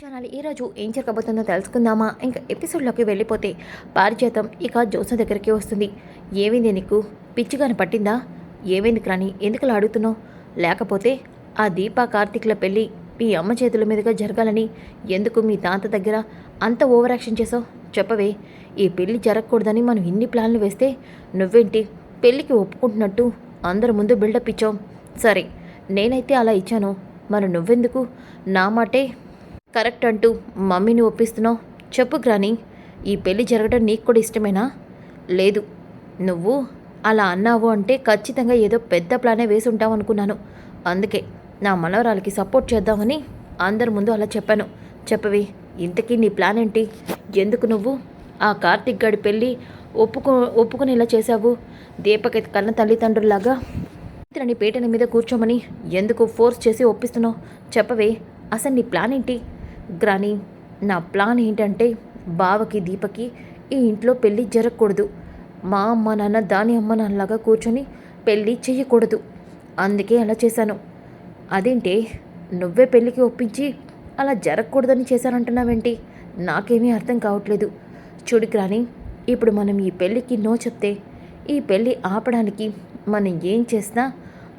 Channel ఈరోజు ఏం జరగబోతుందో తెలుసుకుందామా? ఇంకా ఎపిసోడ్లోకి వెళ్ళిపోతే పారిజాతం ఇక జోస దగ్గరికి వస్తుంది. ఏమైంది నీకు? పిచ్చిగాని పట్టిందా? ఏమైంది కానీ ఎందుకు అడుగుతున్నావు? లేకపోతే ఆ దీపా కార్తీక్ల పెళ్ళి మీ అమ్మ చేతుల మీదుగా జరగాలని ఎందుకు మీ తాత దగ్గర అంత ఓవర్ యాక్షన్ చేసావు చెప్పవే ఈ పెళ్ళి జరగకూడదని మనం ఇన్ని ప్లాన్లు వేస్తే నువ్వేంటి పెళ్ళికి ఒప్పుకుంటున్నట్టు అందరి ముందు బిల్డప్ ఇచ్చాం సరే నేనైతే అలా ఇచ్చాను. మరి నువ్వెందుకు? నా మాటే కరెక్ట్ అంటూ మమ్మీని ఒప్పిస్తున్నావు. చెప్పు గ్రాని ఈ పెళ్ళి జరగడం నీకు కూడా ఇష్టమేనా? లేదు. నువ్వు అలా అన్నావు అంటే ఖచ్చితంగా ఏదో పెద్ద ప్లానే వేసి ఉంటావు అనుకున్నాను. అందుకే నా మనవరాలకి సపోర్ట్ చేద్దామని అందరి ముందు అలా చెప్పాను. చెప్పవి ఇంతకీ నీ ప్లాన్ ఏంటి? ఎందుకు నువ్వు ఆ కార్తిక్ గడి పెళ్ళి ఒప్పుకో ఒప్పుకునేలా చేశావు? దీపక కన్న తల్లిదండ్రుల్లాగా ఇతని పీటల మీద కూర్చోమని ఎందుకు ఫోర్స్ చేసి ఒప్పిస్తున్నావు? చెప్పవే అసలు నీ ప్లాన్ ఏంటి? గ్రాని నా ప్లాన్ ఏంటంటే బావకి దీపకి ఈ ఇంట్లో పెళ్ళి జరగకూడదు. మా అమ్మ నాన్న దాని అమ్మ నాన్నలాగా కూర్చొని పెళ్ళి చేయకూడదు అందుకే అలా చేశాను. అదేంటే నువ్వే పెళ్ళికి ఒప్పించి అలా జరగకూడదని చేశానంటున్నావేంటి? నాకేమీ అర్థం కావట్లేదు. చూడు గ్రాని ఇప్పుడు మనం ఈ పెళ్ళికి నో చెప్తే ఈ పెళ్ళి ఆపడానికి మనం ఏం చేసినా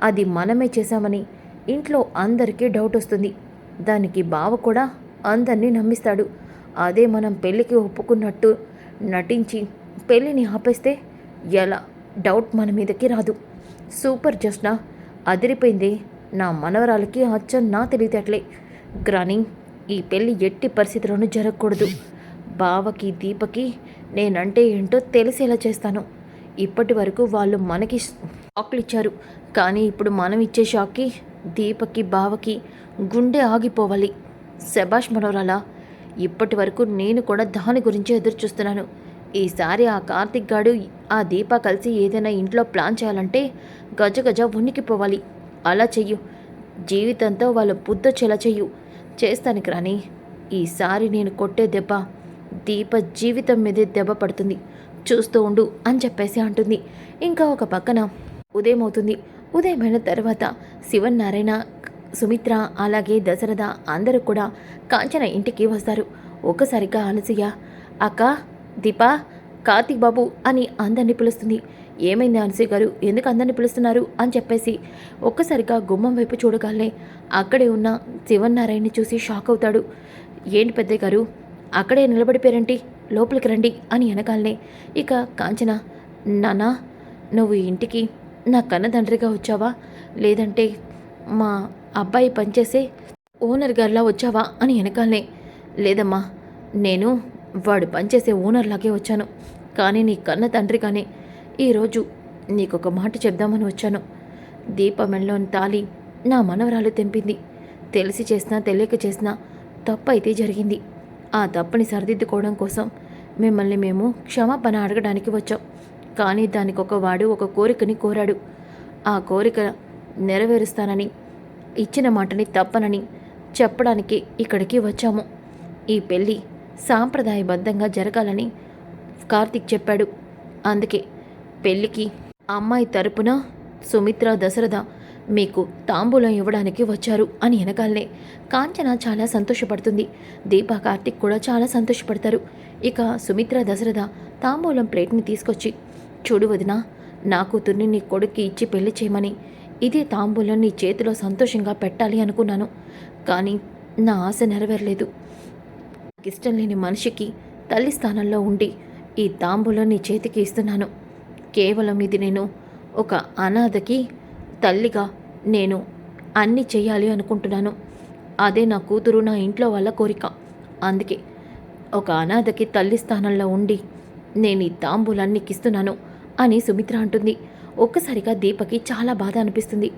అది మనమే చేశామని ఇంట్లో అందరికీ డౌట్ వస్తుంది. దానికి బావ కూడా అందరినీ నమ్మిస్తాడు. అదే మనం పెళ్ళికి ఒప్పుకున్నట్టు నటించి పెళ్ళిని ఆపేస్తే ఎలా? డౌట్ మన మీదకి రాదు. సూపర్ జస్నా అదిరిపోయింది. నా మనవరాలకి అచ్చం నా తెలివితేటలే. గ్రాని ఈ పెళ్ళి ఎట్టి పరిస్థితుల్లోనూ జరగకూడదు. బావకి దీపకి నేనంటే ఏంటో తెలిసేలా చేస్తాను. ఇప్పటి వరకు వాళ్ళు మనకి షాక్లు ఇచ్చారు కానీ ఇప్పుడు మనం ఇచ్చే షాక్కి దీపకి బావకి గుండె ఆగిపోవాలి. శభాష్ మనోరాలా ఇప్పటి వరకు నేను కూడా దాని గురించి ఎదురు చూస్తున్నాను ఈసారి ఆ కార్తిక్ గాడు ఆ దీప కలిసి ఏదైనా ఇంట్లో ప్లాన్ చేయాలంటే గజ గజ ఉనికిపోవాలి. అలా చెయ్యు. జీవితంతో వాళ్ళ బుద్ధొచ్చేలా చెయ్యు. చేస్తానికి రాని ఈసారి నేను కొట్టే దెబ్బ దీప జీవితం మీదే దెబ్బ పడుతుంది. చూస్తూ ఉండు అని చెప్పేసి అంటుంది. ఇంకా ఒక పక్కన ఉదయం అవుతుంది ఉదయమైన తర్వాత శివన్నారాయణ సుమిత్ర అలాగే దశరథ అందరూ కూడా కాంచన ఇంటికి వస్తారు. ఒక్కసారిగా అనసూయ అక్క దీపా కార్తీక్ బాబు అని అందరినీ పిలుస్తుంది. ఏమైంది అనసూయ గారు? ఎందుకు అందరినీ పిలుస్తున్నారు? అని చెప్పేసి ఒక్కసారిగా గుమ్మం వైపు చూడగానే అక్కడే ఉన్న శివన్నారాయణని చూసి షాక్ అవుతాడు. ఏంటి పెద్దయ్య గారు? అక్కడే నిలబడిపోయారంటి? లోపలికి రండి అని వెనకాలనే ఇక కాంచన నానా నువ్వు ఇంటికి నా కన్నతండ్రిగా వచ్చావా? లేదంటే మా అబ్బాయి పనిచేసే ఓనర్ గారిలా వచ్చావా అని వెనకాలనే. లేదమ్మా నేను వాడు పనిచేసే ఓనర్లాగే వచ్చాను. కానీ నీ కన్న తండ్రి కానీ ఈరోజు నీకొక మాట చెప్దామని వచ్చాను. దీపమెళ్ళలోని తాలి నా మనవరాలు తెంపింది. తెలిసి చేసినా తెలియక చేసినా తప్పు అయితే జరిగింది. ఆ తప్పుని సరిదిద్దుకోవడం కోసం మిమ్మల్ని మేము క్షమాపణ అడగడానికి వచ్చాం. కానీ దానికి ఒక వాడు ఒక కోరికని కోరాడు. ఆ కోరిక నెరవేరుస్తానని ఇచ్చిన మాటని తప్పనని చెప్పడానికి ఇక్కడికి వచ్చాము. ఈ పెళ్ళి సాంప్రదాయబద్ధంగా జరగాలని కార్తిక్ చెప్పాడు. అందుకే పెళ్ళికి అమ్మాయి తరపున సుమిత్ర దశరథ మీకు తాంబూలం ఇవ్వడానికి వచ్చారు అని వెనకాలనే కాంచన చాలా సంతోషపడుతుంది. దీప కార్తిక్ కూడా చాలా సంతోషపడతారు. ఇక సుమిత్ర దశరథ తాంబూలం ప్లేట్ని తీసుకొచ్చి చూడు వదిన నా కూతుర్ని నీ కొడుక్కి ఇచ్చి పెళ్ళి చేయమని ఇదే తాంబూలం నీ చేతిలో సంతోషంగా పెట్టాలి అనుకున్నాను. కానీ నా ఆశ నెరవేరలేదు. ఇష్టం లేని మనిషికి తల్లి స్థానంలో ఉండి ఈ తాంబూలం నీ చేతికి ఇస్తున్నాను. కేవలం ఇది నేను ఒక అనాథకి తల్లిగా నేను అన్ని చేయాలి అనుకుంటున్నాను. అదే నా కూతురు నా ఇంట్లో వాళ్ళ కోరిక. అందుకే ఒక అనాథకి తల్లి స్థానంలో ఉండి నేను ఈ తాంబూలాన్ని ఇస్తున్నాను అని సుమిత్ర అంటుంది. ఒక్కసారిగా దీపకి చాలా బాధ అనిపిస్తుంది.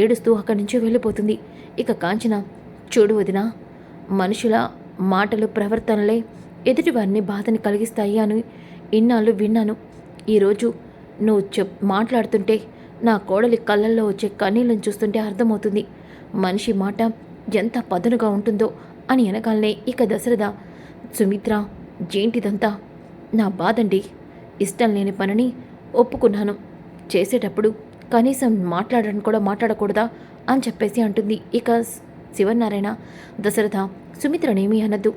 ఏడుస్తూ అక్కడి నుంచి వెళ్ళిపోతుంది. ఇక కాంచన చూడు వదినా మనుషుల మాటలు ప్రవర్తనలే ఎదుటివారిని బాధని కలిగిస్తాయి అని ఇన్నాళ్ళు విన్నాను. ఈరోజు నువ్వు చెప్ మాట్లాడుతుంటే నా కోడలి కళ్ళల్లో వచ్చే కన్నీళ్ళని చూస్తుంటే అర్థమవుతుంది. మనిషి మాట ఎంత పదునుగా ఉంటుందో అని అనగానే ఇక దశరథ సుమిత్ర జేంటిదంతా నా బాధండి. ఇష్టం లేని పనిని ఒప్పుకున్నాను. చేసేటప్పుడు కనీసం మాట్లాడడం కూడా మాట్లాడకూడదా అని చెప్పేసి అంటుంది. ఇక శివనారాయణ దశరథ సుమిత్రనేమీ అనద్దు.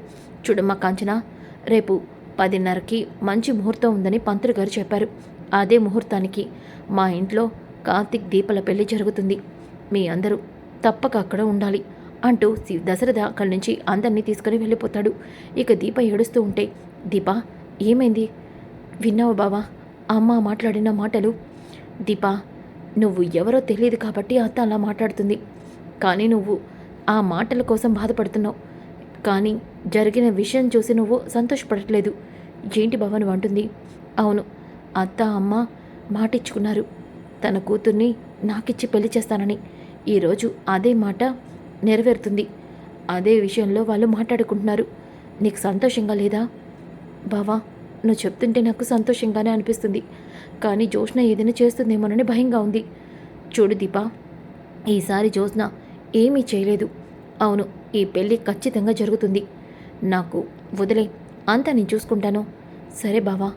చూడమ్మా కాంచన రేపు పదిన్నరకి మంచి ముహూర్తం ఉందని పంతులు గారు చెప్పారు. అదే ముహూర్తానికి మా ఇంట్లో కార్తీక్ దీపల పెళ్ళి జరుగుతుంది. మీ అందరూ తప్పక అక్కడ ఉండాలి అంటూ సి- దశరథ అక్కడి నుంచి అందరినీ తీసుకుని వెళ్ళిపోతాడు. ఇక దీప ఏడుస్తూ ఉంటే దీప ఏమైంది? విన్నావు బావా? అమ్మ మాట్లాడిన మాటలు దీపా నువ్వు ఎవరో తెలియదు కాబట్టి అత్త అలా మాట్లాడుతుంది. కానీ నువ్వు ఆ మాటల కోసం బాధపడుతున్నావు. కానీ జరిగిన విషయం చూసి నువ్వు సంతోషపడట్లేదు. ఏంటి భవన్ అంటుంది. అవును అత్త అమ్మ మాటిచ్చుకున్నారు. తన కూతుర్ని నాకిచ్చి పెళ్ళి చేస్తానని. ఈరోజు అదే మాట నెరవేరుతుంది. అదే విషయంలో వాళ్ళు మాట్లాడుకుంటున్నారు. నీకు సంతోషంగా లేదా? బావా నువ్వు చెప్తుంటే నాకు సంతోషంగానే అనిపిస్తుంది. కానీ జోష్న ఏదైనా చేస్తుందేమోనని భయంగా ఉంది. చూడు దీపా ఈసారి జోష్న ఏమీ చేయలేదు. అవును ఈ పెళ్ళి ఖచ్చితంగా జరుగుతుంది. నాకు వదిలే అంతా నేను చూసుకుంటాను. సరే బావా.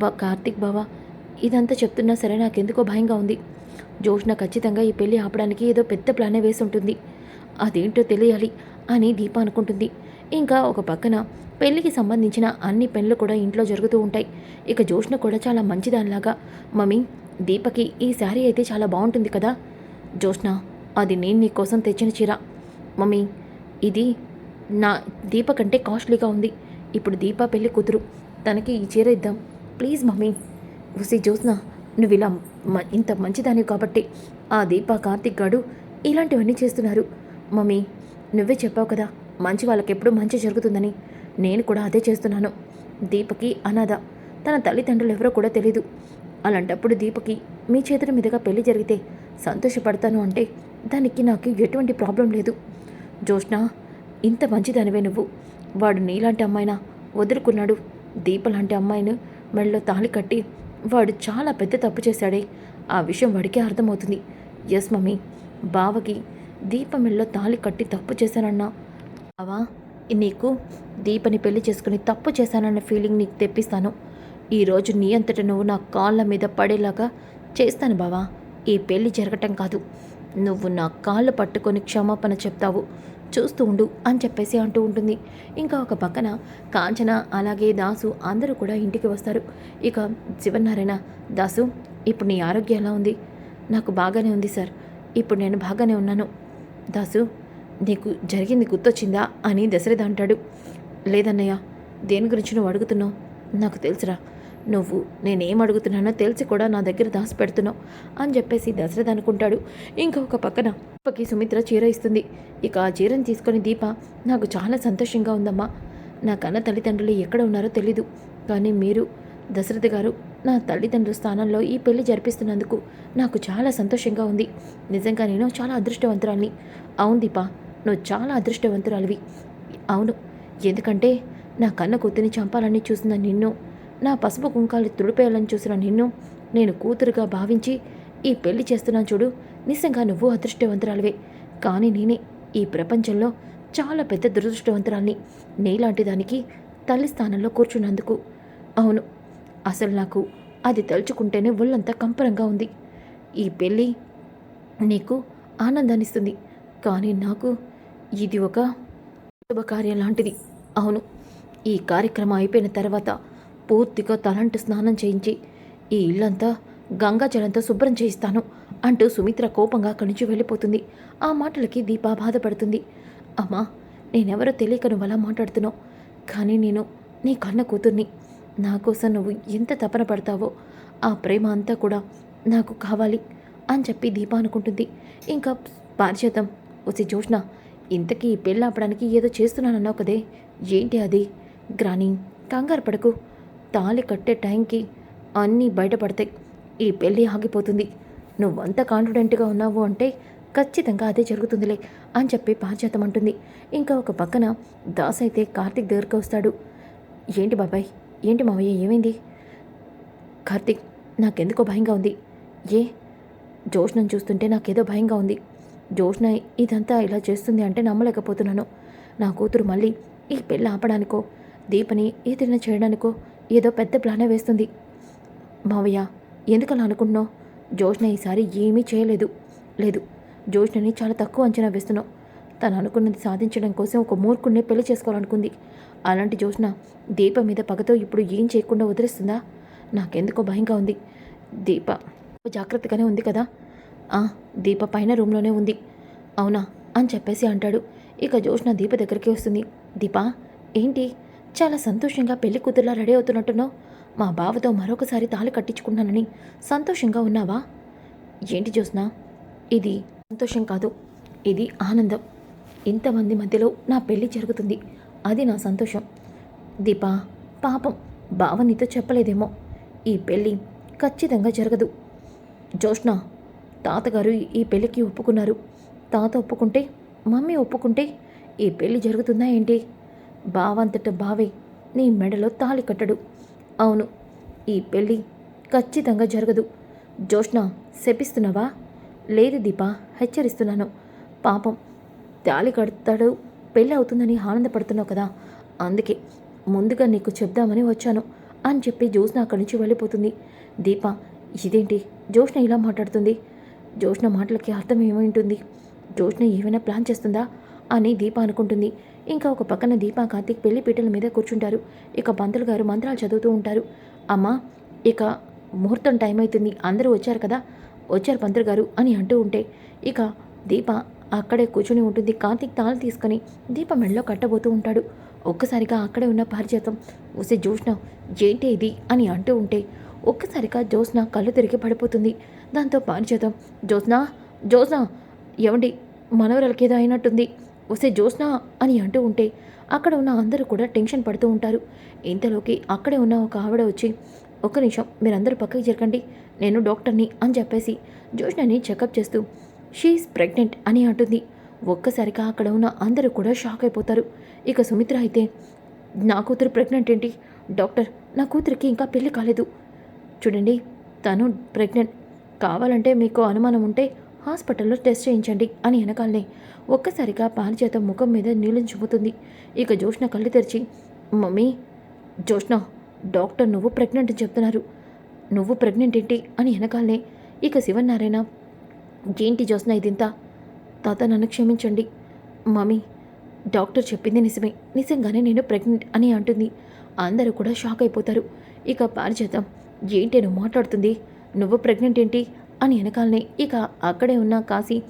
బా కార్తిక్ బావా ఇదంతా చెప్తున్నా సరే నాకెందుకో భయంగా ఉంది. జోష్న ఖచ్చితంగా ఈ పెళ్ళి ఆపడానికి ఏదో పెద్ద ప్లానే వేసి ఉంటుంది అదేంటో తెలియాలి అని దీప అనుకుంటుంది. ఇంకా ఒక పక్కన పెళ్ళికి సంబంధించిన అన్ని పెళ్ళిళ్ళు కూడా ఇంట్లో జరుగుతూ ఉంటాయి. ఇక జోష్న కూడా చాలా మంచిదానిలాగా మమ్మీ దీపకి ఈ శారీ అయితే చాలా బాగుంటుంది కదా? జోష్న అది నేను నీకోసం తెచ్చిన చీర. మమ్మీ ఇది నా దీప కంటే కాస్ట్లీగా ఉంది. ఇప్పుడు దీప పెళ్ళి కూతురు. తనకి ఈ చీర ఇద్దాం. Please mummy. ఉసి జ్యోత్స్న నువ్వు ఇలా ఇంత మంచిదాని కాబట్టి ఆ దీప కార్తిక్ గాడు ఇలాంటివన్నీ చేస్తున్నారు. మమ్మీ నువ్వే చెప్పావు కదా మంచి వాళ్ళకి ఎప్పుడు మంచి జరుగుతుందని. నేను కూడా అదే చేస్తున్నాను. దీపకి అనాథ. తన తల్లిదండ్రులు ఎవరో కూడా తెలీదు. అలాంటప్పుడు దీపకి మీ చేతుల మీదుగా పెళ్ళి జరిగితే సంతోషపడతాను అంటే దానికి నాకు ఎటువంటి ప్రాబ్లం లేదు. జోష్ణ ఇంత మంచిదానివే నువ్వు. వాడు నీలాంటి అమ్మాయినా వదులుకున్నాడు. దీప లాంటి అమ్మాయిని మెడలో తాళి కట్టి వాడు చాలా పెద్ద తప్పు చేశాడే. ఆ విషయం వాడికే అర్థమవుతుంది. ఎస్ మమ్మీ బావకి దీప మెడలో తాళి కట్టి తప్పు చేశానన్నా. బావా నీకు దీపని పెళ్ళి చేసుకుని తప్పు చేశానన్న ఫీలింగ్ నీకు తెప్పిస్తాను. ఈరోజు నీ అంతట నువ్వు నా కాళ్ళ మీద పడేలాగా చేస్తాను బావా. ఈ పెళ్ళి జరగటం కాదు. నువ్వు నా కాళ్ళు పట్టుకొని క్షమాపణ చెప్తావు. చూస్తూ ఉండు అని చెప్పేసి అంటూ ఉంటుంది. ఇంకా ఒక పక్కన కాంచన అలాగే దాసు అందరూ కూడా ఇంటికి వస్తారు. ఇక శివనారాయణ దాసు ఇప్పుడు నీ ఆరోగ్యం ఎలా ఉంది? నాకు బాగానే ఉంది సార్. ఇప్పుడు నేను బాగానే ఉన్నాను. దాసు నీకు జరిగింది గుర్తొచ్చిందా అని దశరథ అంటాడు. లేదన్నయ్య దేని గురించి నువ్వు అడుగుతున్నావు? నాకు తెలుసురా. నువ్వు నేనేం అడుగుతున్నానో తెలిసి కూడా నా దగ్గర దాసి పెడుతున్నావు అని చెప్పేసి దశరథ అనుకుంటాడు. ఇంకా ఒక పక్కన దీపకి సుమిత్ర చీర ఇస్తుంది. ఇక ఆ చీరను తీసుకొని దీప నాకు చాలా సంతోషంగా ఉందమ్మా. నా కన్న తల్లిదండ్రులు ఎక్కడ ఉన్నారో తెలీదు. కానీ మీరు దశరథ గారు నా తల్లిదండ్రుల స్థానంలో ఈ పెళ్ళి జరిపిస్తున్నందుకు నాకు చాలా సంతోషంగా ఉంది. నిజంగా నేను చాలా అదృష్టవంతురాన్ని అవును దీపా నువ్వు చాలా అదృష్టవంతురాలివి. అవును ఎందుకంటే నా కన్న కూతురిని చంపాలని చూసిన నిన్ను నా పసుపు కుంకాలు తుడిపేయాలని చూసిన నిన్ను నేను కూతురుగా భావించి ఈ పెళ్ళి చేస్తున్నాను చూడు నిజంగా నువ్వు అదృష్టవంతురాలివే. కానీ నేనే ఈ ప్రపంచంలో చాలా పెద్ద దురదృష్టవంతురాల్ని. నీలాంటి దానికి తల్లి స్థానంలో కూర్చున్నందుకు. అవును అసలు నాకు అది తలుచుకుంటేనే ఒళ్ళంతా కంపరంగా ఉంది. ఈ పెళ్ళి నీకు ఆనందాన్నిస్తుంది. కానీ నాకు ఇది ఒక శుభకార్యం లాంటిది. అవును ఈ కార్యక్రమం అయిపోయిన తర్వాత పూర్తిగా తలంటు స్నానం చేయించి ఈ ఇల్లంతా గంగా జలంతో శుభ్రం చేయిస్తాను అంటూ సుమిత్ర కోపంగా అక్కడి నుంచి వెళ్ళిపోతుంది. ఆ మాటలకి దీప బాధపడుతుంది అమ్మా నేనెవరో తెలియక నువ్వు అలా మాట్లాడుతున్నావు. కానీ నేను నీ కన్న కూతుర్ని. నా కోసం నువ్వు ఎంత తపన పడతావో ఆ ప్రేమ అంతా కూడా నాకు కావాలి అని చెప్పి దీప అనుకుంటుంది. ఇంకా పారిచేతం వచ్చి జోష్న ఇంతకీ ఈ పెళ్ళి ఆపడానికి ఏదో చేస్తున్నానన్నావు కదే. ఏంటి అది? గ్రాని కంగారు పడకు. తాళి కట్టే టైంకి అన్నీ బయటపడతాయి. ఈ పెళ్ళి ఆగిపోతుంది. నువ్వంత కాన్ఫిడెంట్గా ఉన్నావు అంటే ఖచ్చితంగా అదే జరుగుతుందిలే అని చెప్పి పాశ్చాత్యం అంటుంది. ఇంకా ఒక పక్కన దాస్ అయితే కార్తీక్ దగ్గరికి వస్తాడు. ఏంటి బాబాయ్? ఏంటి మావయ్య? ఏమైంది? కార్తీక్ నాకెందుకో భయంగా ఉంది. ఏ? జోష్నను చూస్తుంటే నాకేదో భయంగా ఉంది. జోష్న ఇదంతా ఇలా చేస్తుంది అంటే నమ్మలేకపోతున్నాను. నా కూతురు మళ్ళీ ఈ పెళ్ళి ఆపడానికో దీపని ఏదైనా చేయడానికో ఏదో పెద్ద ప్లానే వేస్తుంది. మావయ్య ఎందుకలా అనుకుంటున్నావు? జోష్న ఈసారి ఏమీ చేయలేదు. లేదు జోష్నని చాలా తక్కువ అంచనా వేస్తున్నావు. తను అనుకున్నది సాధించడం కోసం ఒక మూర్ఖుడిని పెళ్ళి చేసుకోవాలనుకుంది. అలాంటి జోష్న దీప మీద పగతో ఇప్పుడు ఏం చేయకుండా వదిలేస్తుందా? నాకెందుకో భయంగా ఉంది. దీప జాగ్రత్తగానే ఉంది కదా? దీప పైన రూమ్లోనే ఉంది. అవునా? అని చెప్పేసి అంటాడు. ఇక జోష్న దీప దగ్గరికి వస్తుంది. దీప ఏంటి? చాలా సంతోషంగా పెళ్ళి కూతుర్లా రెడీ అవుతున్నట్టున్నావు. మా బావతో మరొకసారి తాళి కట్టించుకున్నానని సంతోషంగా ఉన్నావా? ఏంటి జోష్న ఇది సంతోషం కాదు. ఇది ఆనందం. ఇంతమంది మధ్యలో నా పెళ్ళి జరుగుతుంది. అది నా సంతోషం. దీపా పాపం. బావ నీతో చెప్పలేదేమో. ఈ పెళ్ళి ఖచ్చితంగా జరగదు. జోష్న తాతగారు ఈ పెళ్ళికి ఒప్పుకున్నారు. తాత ఒప్పుకుంటే మమ్మీ ఒప్పుకుంటే ఈ పెళ్ళి జరుగుతుందా ఏంటి? బావంతట బావే నీ మెడలో తాళి కట్టడు. అవును ఈ పెళ్ళి ఖచ్చితంగా జరగదు. జోష్ణ శపిస్తున్నావా? లేదు దీప హెచ్చరిస్తున్నాను. పాపం తాళి కడతాడు పెళ్ళి అవుతుందని ఆనందపడుతున్నావు కదా. అందుకే ముందుగా నీకు చెప్దామని వచ్చాను అని చెప్పి జ్యోత్స్న అక్కడి నుంచి వెళ్ళిపోతుంది. దీప ఇదేంటి? జోష్ణ ఇలా మాట్లాడుతుంది. జోష్న మాటలకి అర్థం ఏమైంటుంది? జోష్న ఏమైనా ప్లాన్ చేస్తుందా? అని దీప అనుకుంటుంది. ఇంకా ఒక పక్కన దీప కార్తీక్ పెళ్ళి పీటల మీద కూర్చుంటారు. ఇక పంతులు గారు మంత్రాలు చదువుతూ ఉంటారు. అమ్మా ఇక ముహూర్తం టైం అవుతుంది అందరూ వచ్చారు కదా? వచ్చారు పంతులు గారు అని అంటూ ఉంటే ఇక దీప అక్కడే కూర్చుని ఉంటుంది. కార్తీక్ తాళం తీసుకొని దీప మెడలో కట్టబోతూ ఉంటాడు. ఒక్కసారిగా అక్కడే ఉన్న పారిజాతం వసే జోష్న ఏంటి ఇది? అని అంటూ ఉంటే ఒక్కసారిగా జోష్న కళ్ళు తిరిగి పడిపోతుంది. దాంతో పారిజాతం జ్యోత్స్నా జ్యోత్స్నా ఏమండి మనవరాలకి ఏదో అయినట్టుంది. వస్తే జ్యోత్స్నా అని అంటూ ఉంటే అక్కడ ఉన్న అందరూ కూడా టెన్షన్ పడుతూ ఉంటారు. ఇంతలోకి అక్కడే ఉన్న ఒక ఆవిడ వచ్చి ఒక్క నిమిషం మీరందరూ పక్కకి జరగండి నేను డాక్టర్ని అని చెప్పేసి జోష్నని చెకప్ చేస్తూ షీఈస్ ప్రెగ్నెంట్ అని అంటుంది. ఒక్కసారిగా అక్కడ ఉన్న అందరూ కూడా షాక్ అయిపోతారు. ఇక సుమిత్ర అయితే నా కూతురు ప్రెగ్నెంట్ ఏంటి? డాక్టర్ నా కూతురికి ఇంకా పెళ్ళి కాలేదు. చూడండి తను ప్రెగ్నెంట్ కావాలంటే మీకు అనుమానం ఉంటే హాస్పిటల్లో టెస్ట్ చేయించండి అని వెనకాలనే ఒక్కసారిగా పారిచేత ముఖం మీద నీళ్ళు చూపుతుంది ఇక జోష్న కళ్ళు తెరిచి మమ్మీ జోష్న డాక్టర్ నువ్వు ప్రెగ్నెంట్ అని చెప్తున్నారు. నువ్వు ప్రెగ్నెంట్ ఏంటి? అని వెనకాలనే ఇక శివనారాయణ ఏంటి జోస్న ఇదింత? తాత నన్ను క్షమించండి. మమ్మీ డాక్టర్ చెప్పింది నిజమే. నిజంగానే నేను ప్రెగ్నెంట్ అని అంటుంది. అందరూ కూడా షాక్ అయిపోతారు. ఇక పారిజాతం ఏంటి నువ్వు మాట్లాడుతుంది? నువ్వు ప్రెగ్నెంట్ ఏంటి? అని వెనకాలనే ఇక అక్కడే ఉన్న కాశీ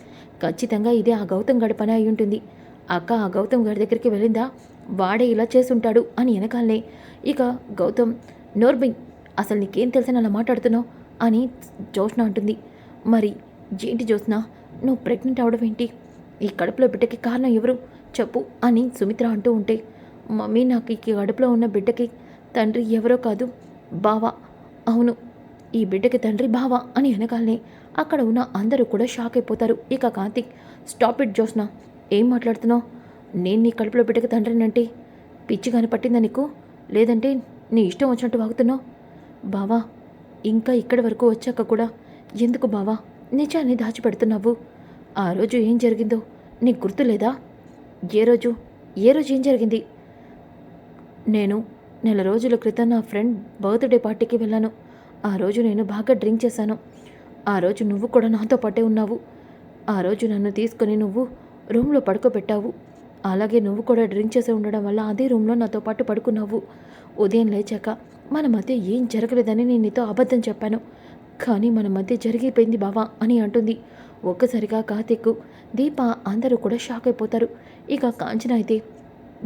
ఖచ్చితంగా ఇదే ఆ గౌతమ్ గడి పని అయి ఉంటుంది అక్క ఆ గౌతమ్ గడి దగ్గరికి వెళ్ళిందా? వాడే ఇలా చేసుంటాడు అని వెనకాలనే ఇక గౌతమ్ నోర్బింగ్ అసలు నీకేం తెలిసిన అలా మాట్లాడుతున్నావు? అని జోష్న అంటుంది. మరి ఏంటి జోష్న నువ్వు ప్రెగ్నెంట్ అవడం ఏంటి? ఈ కడుపులో బిడ్డకి కారణం ఎవరు? చెప్పు అని సుమిత్ర అంటూ ఉంటే మమ్మీ నాకు ఈ కడుపులో ఉన్న బిడ్డకి తండ్రి ఎవరో కాదు బావా. అవును ఈ బిడ్డకి తండ్రి బావా అని వెనకాలనే అక్కడ ఉన్న అందరూ కూడా షాక్ అయిపోతారు. ఇక కాంతి స్టాప్ ఇట్ జోస్నా ఏం మాట్లాడుతున్నావు? నేను నీ కడుపులో బిడ్డకి తండ్రినంటే పిచ్చి కాని పట్టిందా నీకు? లేదంటే నీ ఇష్టం వచ్చినట్టు వాగుతున్నావు? బావా ఇంకా ఇక్కడి వరకు వచ్చాక కూడా ఎందుకు బావా నిజాన్ని దాచిపెడుతున్నావు? ఆ రోజు ఏం జరిగిందో నీకు గుర్తులేదా ఏ రోజు? ఏ రోజు ఏం జరిగింది? నేను నెల రోజుల క్రితం నా ఫ్రెండ్ బర్త్డే పార్టీకి వెళ్ళాను. ఆ రోజు నేను బాగా డ్రింక్ చేశాను. ఆ రోజు నువ్వు కూడా నాతో పాటే ఉన్నావు. ఆ రోజు నన్ను తీసుకొని నువ్వు రూమ్లో పడుకోబెట్టావు. అలాగే నువ్వు కూడా డ్రింక్ చేసి ఉండడం వల్ల అదే రూమ్లో నాతో పాటు పడుకున్నావు. ఉదయం లేచాక మన మధ్య ఏం జరగలేదని నేను నీతో అబద్ధం చెప్పాను. కానీ మన మధ్య జరిగిపోయింది బావా అని అంటుంది. ఒక్కసారిగా కార్తీక్ దీప అందరూ కూడా షాక్ అయిపోతారు. ఇక కాంచన అయితే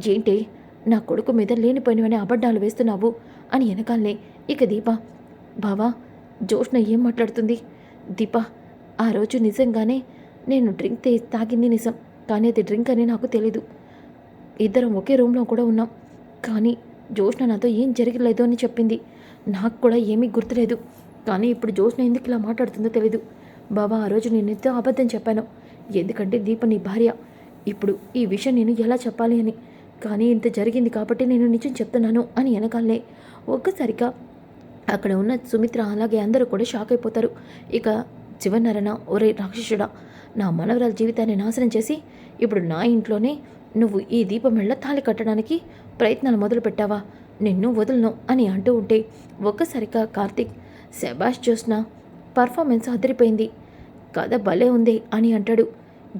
ఏంటి నా కొడుకు మీద లేనిపోయినవని అబద్ధాలు వేస్తున్నావు అని వెనకాలనే ఇక దీప బావా జోష్న ఏం మాట్లాడుతుంది? దీప ఆ రోజు నిజంగానే నేను డ్రింక్ తే తాగింది నిజం కానీ అది డ్రింక్ అని నాకు తెలీదు. ఇద్దరం ఒకే రూమ్లో కూడా ఉన్నాం కానీ జోష్న నాతో ఏం జరగలేదు అని చెప్పింది. నాకు కూడా ఏమీ గుర్తులేదు కానీ ఇప్పుడు జోష్న ఎందుకు ఇలా మాట్లాడుతుందో తెలీదు. బాబా ఆ రోజు నేను ఎంతో అబద్ధం చెప్పాను ఎందుకంటే దీప నీ భార్య. ఇప్పుడు ఈ విషయం నేను ఎలా చెప్పాలి అని కానీ ఇంత జరిగింది కాబట్టి నేను నిజం చెప్తున్నాను అని వెనకాలనే ఒక్కసారిగా అక్కడ ఉన్న సుమిత్ర అలాగే అందరూ కూడా షాక్ అయిపోతారు. ఇక చివరినరన ఒరే రాక్షసుడా నా మనవరాల జీవితాన్ని నాశనం చేసి ఇప్పుడు నా ఇంట్లోనే నువ్వు ఈ దీపమెళ్ళ తాళి కట్టడానికి ప్రయత్నాలు మొదలు పెట్టావా నిన్ను వదలను అని అంటూ ఉంటే ఒక్కసారిగా కార్తీక్ శబాష్ చూసిన పర్ఫార్మెన్స్ అదిరిపోయింది. కథ భలే ఉంది అని అంటాడు.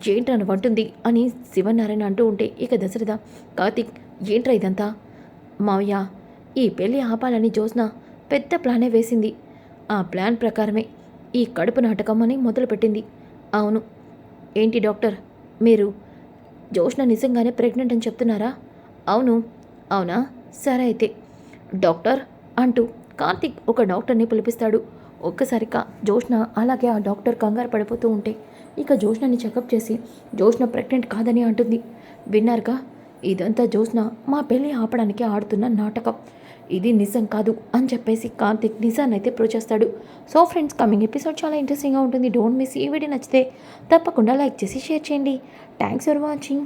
ఏంట్రా వంటుంది అంటుంది అని శివనారాయణ అంటూ ఉంటే ఇక దశరథ కార్తిక్ ఏంట్రా ఇదంతా? మావయ్య ఈ పెళ్ళి ఆపాలని జ్యోత్స్న పెద్ద ప్లానే వేసింది. ఆ ప్లాన్ ప్రకారమే ఈ కడుపు నాటకం అని మొదలుపెట్టింది. అవును. ఏంటి డాక్టర్? మీరు జోష్న నిజంగానే ప్రెగ్నెంట్ అని చెప్తున్నారా? అవును. అవునా? సరే అయితే. డాక్టర్ అంటూ కార్తిక్ ఒక డాక్టర్ని పిలిపిస్తాడు. ఒక్కసారిగా జోష్న అలాగే ఆ డాక్టర్ కంగారు పడిపోతూ ఉంటే ఇక జోష్నని చెకప్ చేసి జోష్న ప్రెగ్నెంట్ కాదని అంటుంది. విన్నారుగా? ఇదంతా జోష్న మా పెళ్ళి ఆపడానికి ఆడుతున్న నాటకం. ఇది నిజం కాదు అని చెప్పేసి కార్తిక్ నిజాన్ని అయితే ప్రూవ్ చేస్తాడు. సో ఫ్రెండ్స్ కమింగ్ ఎపిసోడ్ చాలా ఇంట్రెస్టింగ్గా ఉంటుంది. డోంట్ మిస్ ఈ వీడియో నచ్చితే తప్పకుండా లైక్ చేసి షేర్ చేయండి. Thanks for watching